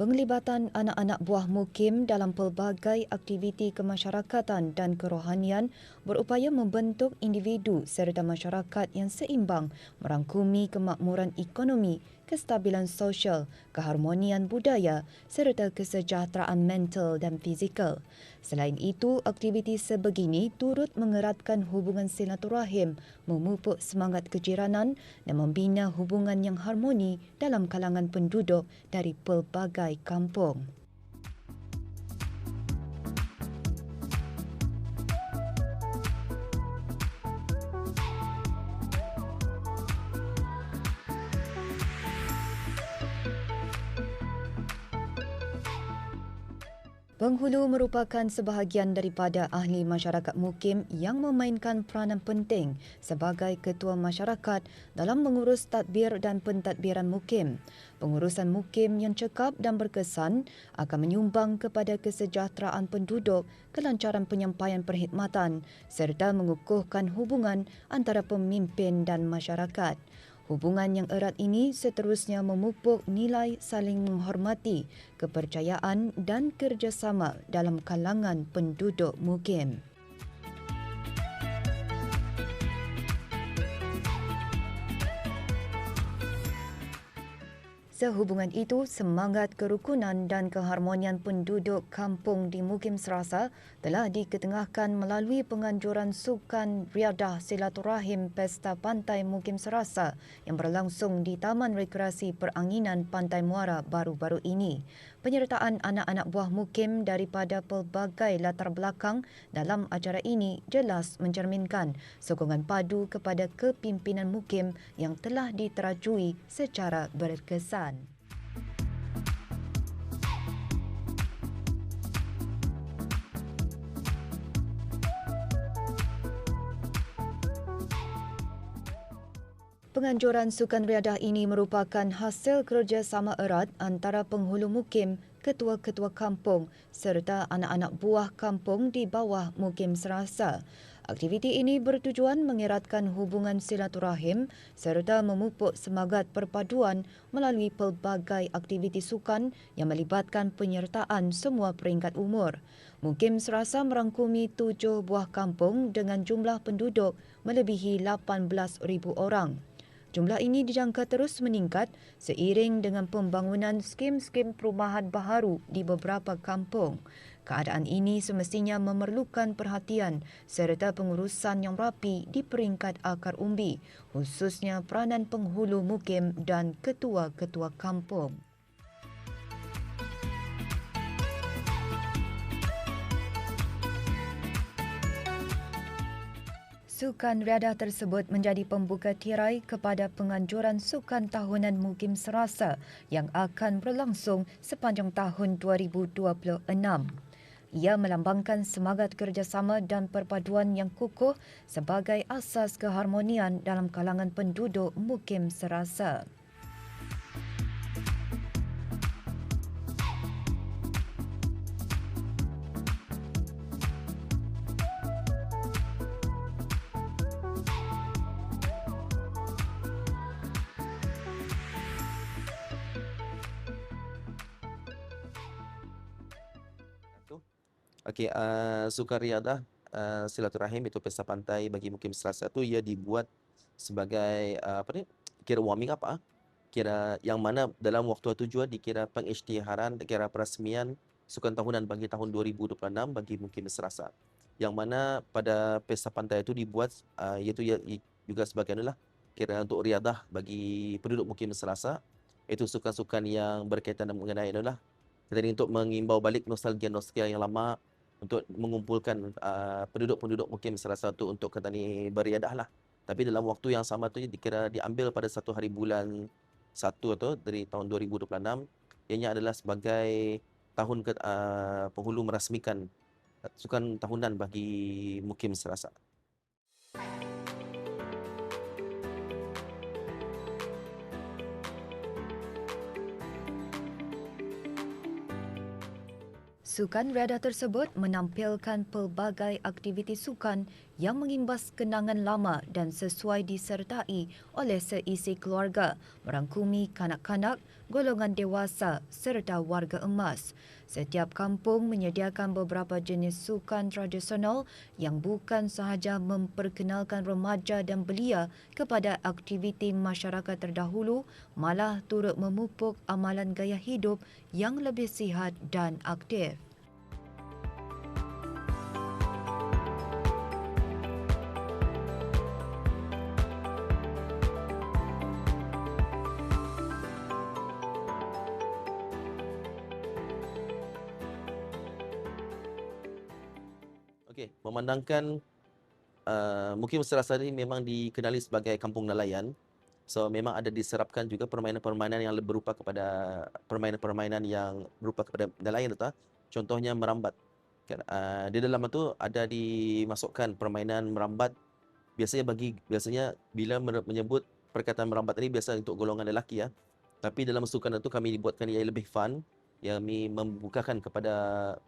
Penglibatan anak-anak buah mukim dalam pelbagai aktiviti kemasyarakatan dan kerohanian berupaya membentuk individu serta masyarakat yang seimbang merangkumi kemakmuran ekonomi, kestabilan sosial, keharmonian budaya serta kesejahteraan mental dan fizikal. Selain itu, aktiviti sebegini turut mengeratkan hubungan silaturahim, memupuk semangat kejiranan dan membina hubungan yang harmoni dalam kalangan penduduk dari pelbagai kampung. Penghulu merupakan sebahagian daripada ahli masyarakat mukim yang memainkan peranan penting sebagai ketua masyarakat dalam mengurus tadbir dan pentadbiran mukim. Pengurusan mukim yang cekap dan berkesan akan menyumbang kepada kesejahteraan penduduk, kelancaran penyampaian perkhidmatan serta mengukuhkan hubungan antara pemimpin dan masyarakat. Hubungan yang erat ini seterusnya memupuk nilai saling menghormati, kepercayaan dan kerjasama dalam kalangan penduduk mukim. Sehubungan itu, semangat kerukunan dan keharmonian penduduk kampung di Mukim Serasa telah diketengahkan melalui penganjuran Sukan Riadah Silaturahim Pesta Pantai Mukim Serasa yang berlangsung di Taman Rekreasi Peranginan Pantai Muara baru-baru ini penyertaan anak-anak buah mukim daripada pelbagai latar belakang dalam acara ini jelas mencerminkan sokongan padu kepada kepimpinan mukim yang telah diterajui secara berkesan. Penganjuran sukan riadah ini merupakan hasil kerjasama erat antara penghulu mukim, ketua-ketua kampung serta anak-anak buah kampung di bawah mukim serasa. Aktiviti ini bertujuan mengeratkan hubungan silaturahim serta memupuk semangat perpaduan melalui pelbagai aktiviti sukan yang melibatkan penyertaan semua peringkat umur. Mukim serasa merangkumi tujuh buah kampung dengan jumlah penduduk melebihi 18,000 orang. Jumlah ini dijangka terus meningkat seiring dengan pembangunan skim-skim perumahan baharu di beberapa kampung. Keadaan ini semestinya memerlukan perhatian serta pengurusan yang rapi di peringkat akar umbi, khususnya peranan penghulu mukim dan ketua-ketua kampung. Sukan riadah tersebut menjadi pembuka tirai kepada penganjuran Sukan Tahunan Mukim Serasa yang akan berlangsung sepanjang tahun 2026. Ia melambangkan semangat kerjasama dan perpaduan yang kukuh sebagai asas keharmonian dalam kalangan penduduk Mukim Serasa. Okey, uh, Sukan Riadah uh, Silaturahim itu pesta pantai bagi mukim Selasa tu ia dibuat sebagai uh, apa ni? Kira warming up ah. Kira yang mana dalam waktu tujuan dikira pengisytiharan kira perasmian sukan tahunan bagi tahun 2026 bagi mukim Selasa. Yang mana pada pesta pantai itu dibuat uh, iaitu ia, juga sebagai adalah kira untuk riadah bagi penduduk mukim Selasa itu sukan-sukan yang berkaitan mengenai adalah kita untuk mengimbau balik nostalgia-nostalgia yang lama untuk mengumpulkan uh, penduduk-penduduk mungkin salah satu untuk kata ni beriadah lah. Tapi dalam waktu yang sama tu dikira diambil pada satu hari bulan satu atau dari tahun 2026 ianya adalah sebagai tahun ke, uh, penghulu merasmikan sukan tahunan bagi Mukim Serasa. Sukan reda tersebut menampilkan pelbagai aktiviti sukan yang mengimbas kenangan lama dan sesuai disertai oleh seisi keluarga merangkumi kanak-kanak, golongan dewasa serta warga emas. Setiap kampung menyediakan beberapa jenis sukan tradisional yang bukan sahaja memperkenalkan remaja dan belia kepada aktiviti masyarakat terdahulu, malah turut memupuk amalan gaya hidup yang lebih sihat dan aktif. Memandangkan uh, Mukim Serasa ini memang dikenali sebagai kampung nelayan. So memang ada diserapkan juga permainan-permainan yang berupa kepada permainan-permainan yang berupa kepada nelayan tu. Contohnya merambat. Kan, uh, di dalam itu ada dimasukkan permainan merambat biasanya bagi biasanya bila menyebut perkataan merambat ini biasa untuk golongan lelaki ya. Tapi dalam sukan itu kami dibuatkan ia lebih fun yang kami membukakan kepada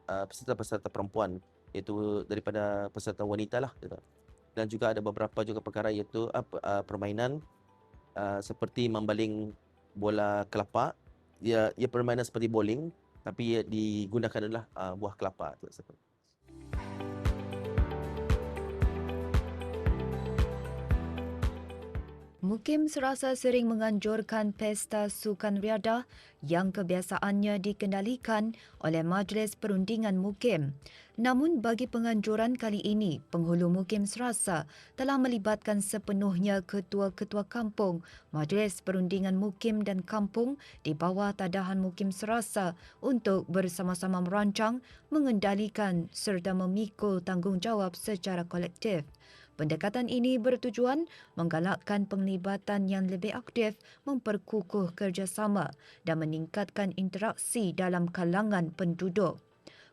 uh, peserta-peserta perempuan iaitu daripada peserta wanita lah. Dan juga ada beberapa juga perkara iaitu uh, pe- permainan uh, seperti membaling bola kelapa. Ya, ia permainan seperti bowling tapi ia digunakan adalah uh, buah kelapa tu. Mukim serasa sering menganjurkan pesta sukan riadah yang kebiasaannya dikendalikan oleh Majlis Perundingan Mukim. Namun bagi penganjuran kali ini, penghulu Mukim serasa telah melibatkan sepenuhnya ketua-ketua kampung, Majlis Perundingan Mukim dan Kampung di bawah tadahan Mukim serasa untuk bersama-sama merancang, mengendalikan serta memikul tanggungjawab secara kolektif. Pendekatan ini bertujuan menggalakkan penglibatan yang lebih aktif, memperkukuh kerjasama dan meningkatkan interaksi dalam kalangan penduduk.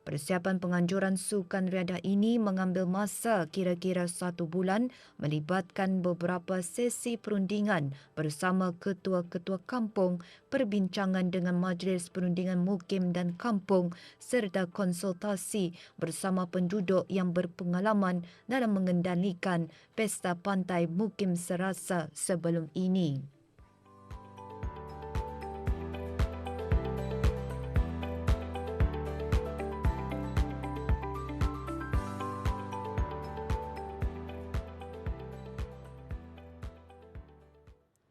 Persiapan penganjuran sukan riadah ini mengambil masa kira-kira satu bulan melibatkan beberapa sesi perundingan bersama ketua-ketua kampung, perbincangan dengan Majlis Perundingan Mukim dan Kampung serta konsultasi bersama penduduk yang berpengalaman dalam mengendalikan pesta pantai Mukim Serasa sebelum ini.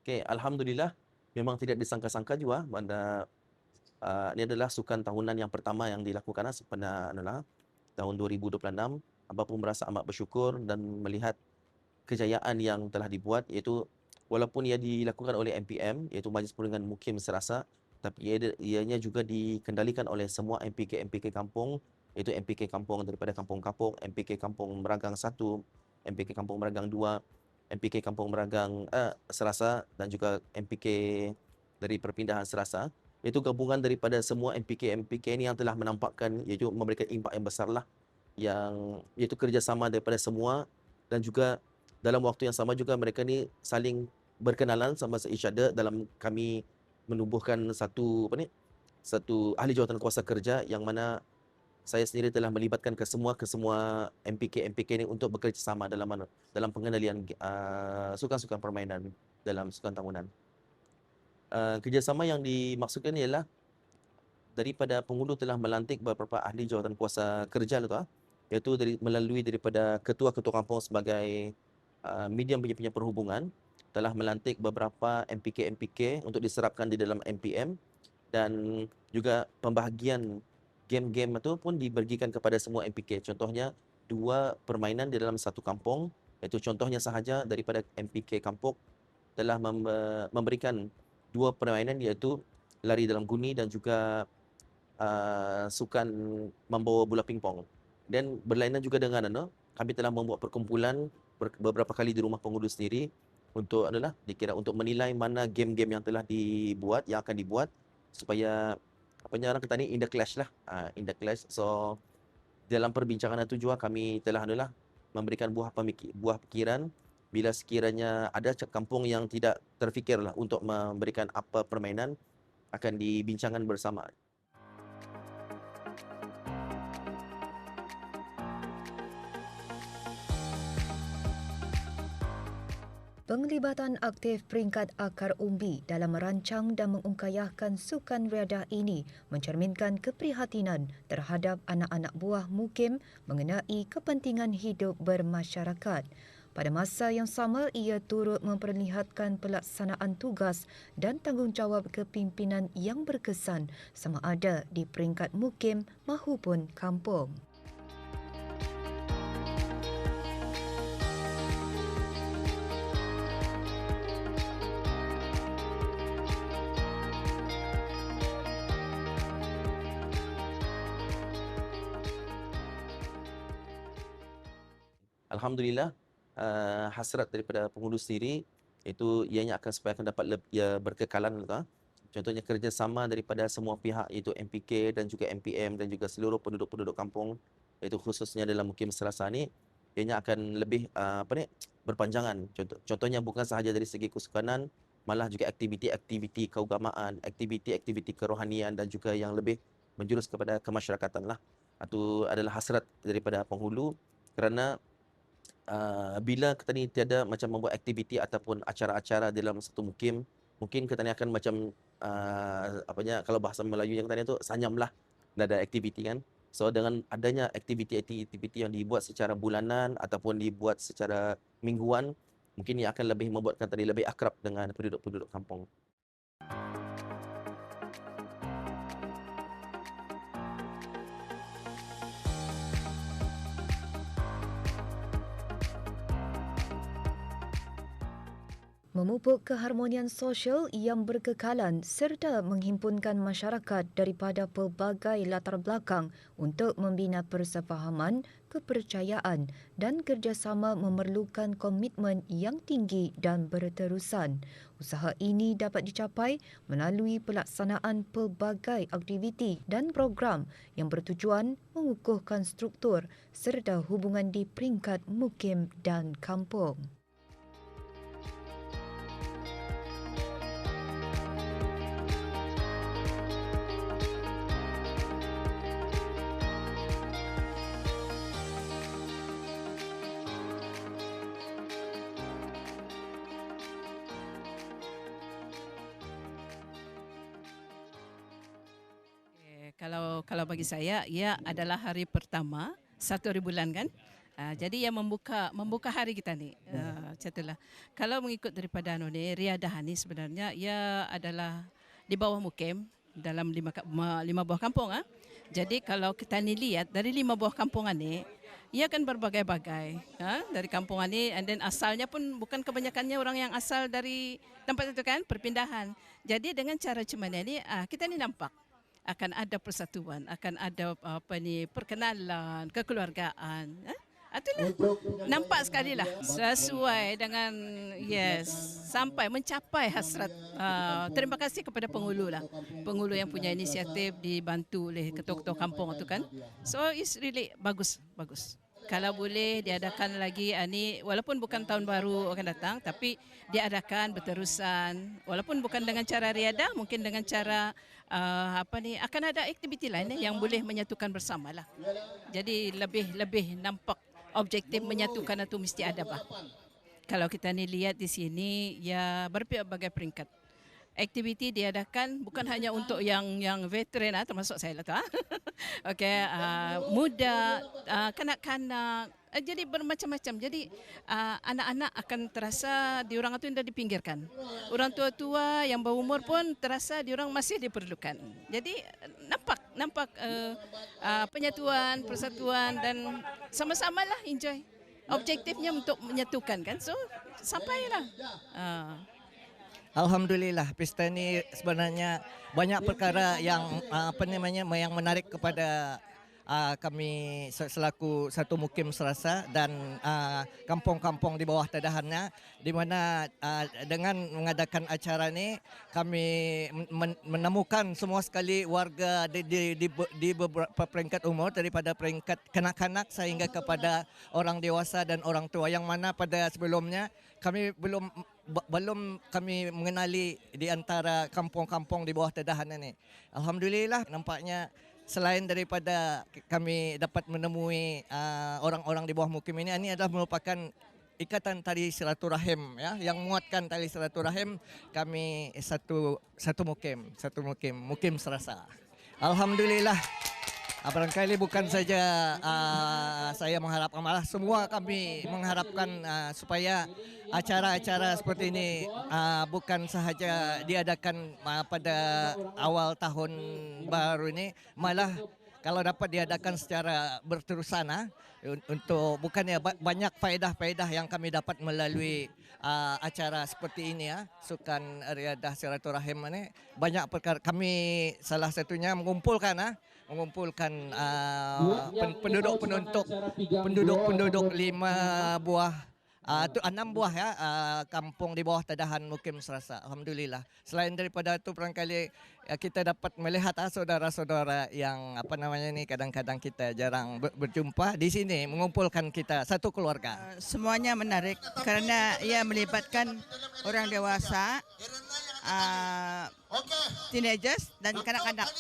Okey, alhamdulillah memang tidak disangka-sangka juga pada uh, ini adalah sukan tahunan yang pertama yang dilakukan lah pada adalah tahun 2026. Abang pun merasa amat bersyukur dan melihat kejayaan yang telah dibuat. Iaitu walaupun ia dilakukan oleh MPM iaitu Majlis Perundingan Mukim Serasa tapi ia ianya juga dikendalikan oleh semua MPK-MPK kampung. Iaitu MPK kampung daripada Kampung Kapuk, MPK Kampung Meragang 1, MPK Kampung Meragang 2, MPK Kampung Meragang uh, Serasa dan juga MPK dari Perpindahan Serasa. Iaitu gabungan daripada semua MPK-MPK ini yang telah menampakkan iaitu memberikan impak yang besar lah yang iaitu kerjasama daripada semua dan juga dalam waktu yang sama juga mereka ni saling berkenalan sama each other dalam kami menubuhkan satu apa ni satu ahli jawatan kuasa kerja yang mana saya sendiri telah melibatkan ke semua ke semua MPK MPK ini untuk bekerjasama dalam dalam pengendalian uh, sukan-sukan permainan dalam sukan tahunan. Uh, kerjasama yang dimaksudkan ialah daripada penghulu telah melantik beberapa ahli jawatan kuasa kerja tu ah iaitu dari melalui daripada ketua-ketua kampung sebagai uh, medium punya, perhubungan telah melantik beberapa MPK-MPK untuk diserapkan di dalam MPM dan juga pembahagian game-game itu pun dibagikan kepada semua MPK. Contohnya dua permainan di dalam satu kampung iaitu contohnya sahaja daripada MPK Kampung telah mem- memberikan dua permainan iaitu lari dalam guni dan juga uh, sukan membawa bola pingpong. Dan berlainan juga dengan ano, kami telah membuat perkumpulan ber- beberapa kali di rumah pengundi sendiri untuk adalah dikira untuk menilai mana game-game yang telah dibuat yang akan dibuat supaya apa yang orang kata ni in the clash lah. Uh, in the clash. So dalam perbincangan itu juga kami telah adalah memberikan buah pemikir, buah pikiran. Bila sekiranya ada kampung yang tidak terfikirlah untuk memberikan apa permainan akan dibincangkan bersama Penglibatan aktif peringkat akar umbi dalam merancang dan mengungkayahkan sukan riadah ini mencerminkan keprihatinan terhadap anak-anak buah mukim mengenai kepentingan hidup bermasyarakat. Pada masa yang sama, ia turut memperlihatkan pelaksanaan tugas dan tanggungjawab kepimpinan yang berkesan sama ada di peringkat mukim mahupun kampung. Alhamdulillah uh, hasrat daripada penghulu sendiri itu ianya akan supaya akan dapat leb- ya, berkekalan tu, ah. Contohnya kerjasama daripada semua pihak iaitu MPK dan juga MPM dan juga seluruh penduduk-penduduk kampung iaitu khususnya dalam Mukim Selasa ni ianya akan lebih uh, apa ni berpanjangan. Contoh, contohnya bukan sahaja dari segi kesukanan malah juga aktiviti-aktiviti keagamaan, aktiviti-aktiviti kerohanian dan juga yang lebih menjurus kepada kemasyarakatan lah. Itu adalah hasrat daripada penghulu kerana uh, bila kita ni tiada macam membuat aktiviti ataupun acara-acara dalam satu mukim, mungkin kita ni akan macam uh, apanya kalau bahasa Melayu yang tadi tu sanyam lah. Ada aktiviti kan. So dengan adanya aktiviti-aktiviti yang dibuat secara bulanan ataupun dibuat secara mingguan, mungkin ia akan lebih membuatkan tadi lebih akrab dengan penduduk-penduduk kampung. Memupuk keharmonian sosial yang berkekalan serta menghimpunkan masyarakat daripada pelbagai latar belakang untuk membina persefahaman, kepercayaan dan kerjasama memerlukan komitmen yang tinggi dan berterusan. Usaha ini dapat dicapai melalui pelaksanaan pelbagai aktiviti dan program yang bertujuan mengukuhkan struktur serta hubungan di peringkat mukim dan kampung. Bagi saya ia adalah hari pertama satu hari bulan kan. Uh, jadi yang membuka membuka hari kita ni. Uh, macam itulah. Kalau mengikut daripada anu ni riadah ni sebenarnya ia adalah di bawah mukim dalam lima lima buah kampung ah. Jadi kalau kita ni lihat dari lima buah kampungan ni ia akan berbagai-bagai ha? dari kampungan ni and then asalnya pun bukan kebanyakannya orang yang asal dari tempat itu kan perpindahan. Jadi dengan cara macam mana ni ah, kita ni nampak akan ada persatuan, akan ada apa ni perkenalan, kekeluargaan. Eh? Itulah nampak sekali lah sesuai dengan yes sampai mencapai hasrat. Uh, terima kasih kepada penghulu lah, penghulu yang punya inisiatif dibantu oleh ketua-ketua kampung itu kan. So it's really bagus, bagus. Kalau boleh diadakan lagi uh, ni walaupun bukan tahun baru akan datang tapi diadakan berterusan walaupun bukan dengan cara riadah mungkin dengan cara uh, apa ni akan ada aktiviti lain yang boleh menyatukan bersama lah. Jadi lebih lebih nampak objektif menyatukan itu mesti ada bah. Kalau kita ni lihat di sini ya berbagai peringkat. Aktiviti diadakan bukan hanya untuk yang yang veteran ah termasuk saya lah tu ah. Okey, uh, muda, uh, kanak-kanak, uh, jadi bermacam-macam. Jadi uh, anak-anak akan terasa diorang itu dah dipinggirkan. Orang tua-tua yang berumur pun terasa diorang masih diperlukan. Jadi nampak nampak uh, uh, penyatuan, persatuan dan sama-sama lah enjoy. Objektifnya untuk menyatukan kan. So sampailah. Uh. Alhamdulillah pesta ni sebenarnya banyak perkara yang apa namanya yang menarik kepada uh, kami se- selaku satu mukim Serasa dan uh, kampung-kampung di bawah tadahannya. Di mana uh, dengan mengadakan acara ni kami men- menemukan semua sekali warga di di di, di beberapa peringkat umur daripada peringkat kanak-kanak sehingga kepada orang dewasa dan orang tua. Yang mana pada sebelumnya kami belum belum kami mengenali di antara kampung-kampung di bawah tadahan ini. Alhamdulillah nampaknya selain daripada kami dapat menemui uh, orang-orang di bawah mukim ini ini adalah merupakan ikatan tali silaturahim ya yang menguatkan tali silaturahim kami satu satu mukim satu mukim mukim serasa alhamdulillah Ah, barangkali bukan saja ah, saya mengharapkan malah semua kami mengharapkan ah, supaya acara-acara seperti ini ah, bukan sahaja diadakan ah, pada awal tahun baru ini malah kalau dapat diadakan secara berterusan ah, un- untuk bukannya ba- banyak faedah-faedah yang kami dapat melalui ah, acara seperti ini ya sukan riadah silaturahim ini banyak perkara kami salah satunya mengumpulkan ah mengumpulkan ah, pen- penduduk penuntuk penduduk-penduduk lima buah. Ah, tu enam buah ya ah, kampung di bawah tadahan Mukim Serasa. Alhamdulillah. Selain daripada itu barangkali ya, kita dapat melihat ah, saudara-saudara yang apa namanya ni kadang-kadang kita jarang ber- berjumpa di sini mengumpulkan kita satu keluarga. Uh, semuanya menarik karena ia melibatkan orang dewasa, uh, teenagers dan kanak-kanak.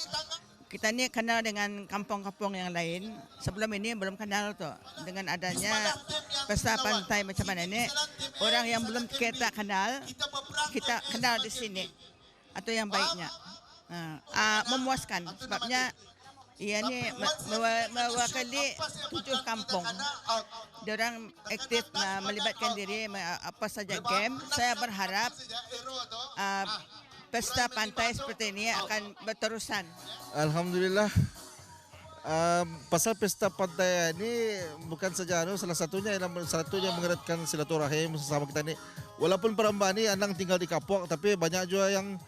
Kita ni kenal dengan kampung-kampung yang lain. Sebelum ini belum kenal tu. Dengan adanya pesta pantai macam mana ni, orang yang belum kita kenal, kita kenal di sini. Atau yang baiknya. Uh, uh, memuaskan sebabnya ia ni me- mewa- mewakili tujuh kampung. Diorang aktif uh, melibatkan diri apa saja game. Saya berharap uh, pesta pantai seperti ini akan berterusan. Alhamdulillah. Um, pasal pesta pantai ini bukan saja anu salah satunya yang satunya mengeratkan silaturahim sesama kita ni. Walaupun perempuan ni anang tinggal di Kapok tapi banyak juga yang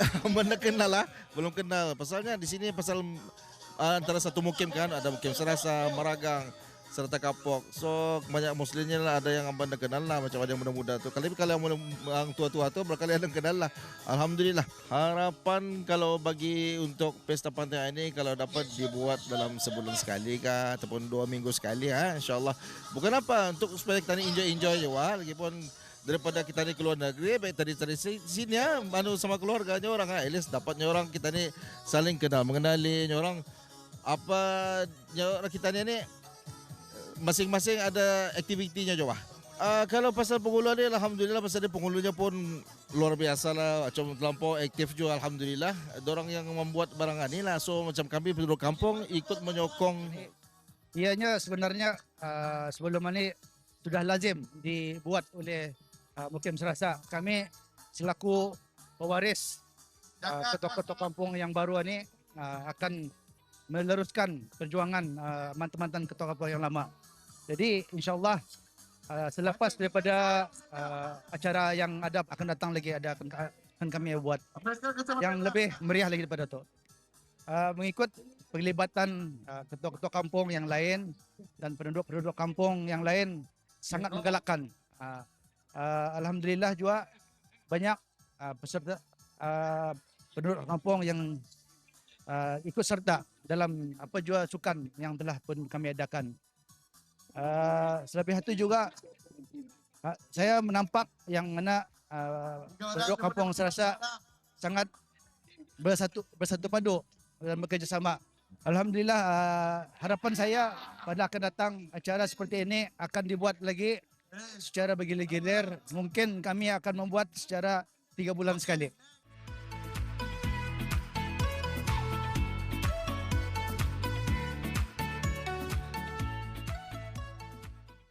mana kenal lah, belum kenal. Pasalnya di sini pasal uh, antara satu mukim kan ada mukim Serasa, Maragang, serta Kapok. So banyak muslimnya lah ada yang abang dah kenal lah macam ada yang muda-muda tu. Kalau kalau yang yang tua-tua tu berkali ada yang kenal lah. Alhamdulillah. Harapan kalau bagi untuk pesta pantai ini kalau dapat dibuat dalam sebulan sekali kah ataupun dua minggu sekali ha insyaallah. Bukan apa untuk supaya kita ni enjoy-enjoy je wah lagipun daripada kita ni keluar negeri baik tadi tadi si- sini ya manu sama keluarganya orang ha at least dapatnya orang kita ni saling kenal mengenali orang apa kita ni ni masing-masing ada aktivitinya wah. Uh, kalau pasal penghulu ni Alhamdulillah pasal dia penghulunya pun luar biasa lah Macam terlampau aktif juga Alhamdulillah Orang yang membuat barangan ni lah So macam kami penduduk kampung ikut menyokong Ianya sebenarnya uh, sebelum ini sudah lazim dibuat oleh uh, Mukim Serasa. Kami selaku pewaris uh, ketua-ketua kampung yang baru ini uh, akan meneruskan perjuangan uh, mantan-mantan ketua kampung yang lama. Jadi insyaallah uh, selepas daripada uh, acara yang ada akan datang lagi ada akan, kami buat yang lebih meriah lagi daripada itu. Uh, mengikut pelibatan uh, ketua-ketua kampung yang lain dan penduduk-penduduk kampung yang lain sangat menggalakkan. Uh, uh, Alhamdulillah juga banyak uh, peserta uh, penduduk kampung yang uh, ikut serta dalam apa juga sukan yang telah pun kami adakan. Uh, selebih itu juga uh, saya menampak yang mana uh, penduduk kampung serasa sangat bersatu bersatu padu dan bekerjasama. Alhamdulillah uh, harapan saya pada akan datang acara seperti ini akan dibuat lagi secara bergilir-gilir. Mungkin kami akan membuat secara tiga bulan sekali.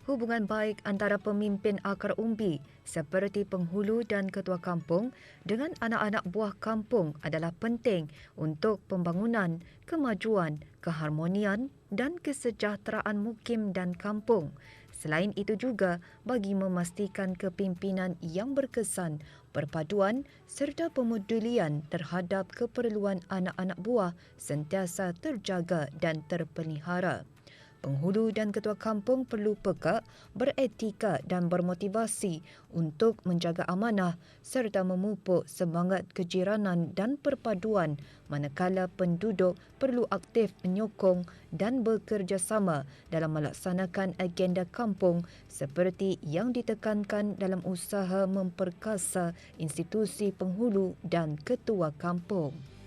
Hubungan baik antara pemimpin akar umbi seperti penghulu dan ketua kampung dengan anak-anak buah kampung adalah penting untuk pembangunan, kemajuan, keharmonian dan kesejahteraan mukim dan kampung. Selain itu juga bagi memastikan kepimpinan yang berkesan, perpaduan serta pemedulian terhadap keperluan anak-anak buah sentiasa terjaga dan terpelihara. Penghulu dan ketua kampung perlu peka, beretika dan bermotivasi untuk menjaga amanah serta memupuk semangat kejiranan dan perpaduan manakala penduduk perlu aktif menyokong dan bekerjasama dalam melaksanakan agenda kampung seperti yang ditekankan dalam usaha memperkasa institusi penghulu dan ketua kampung.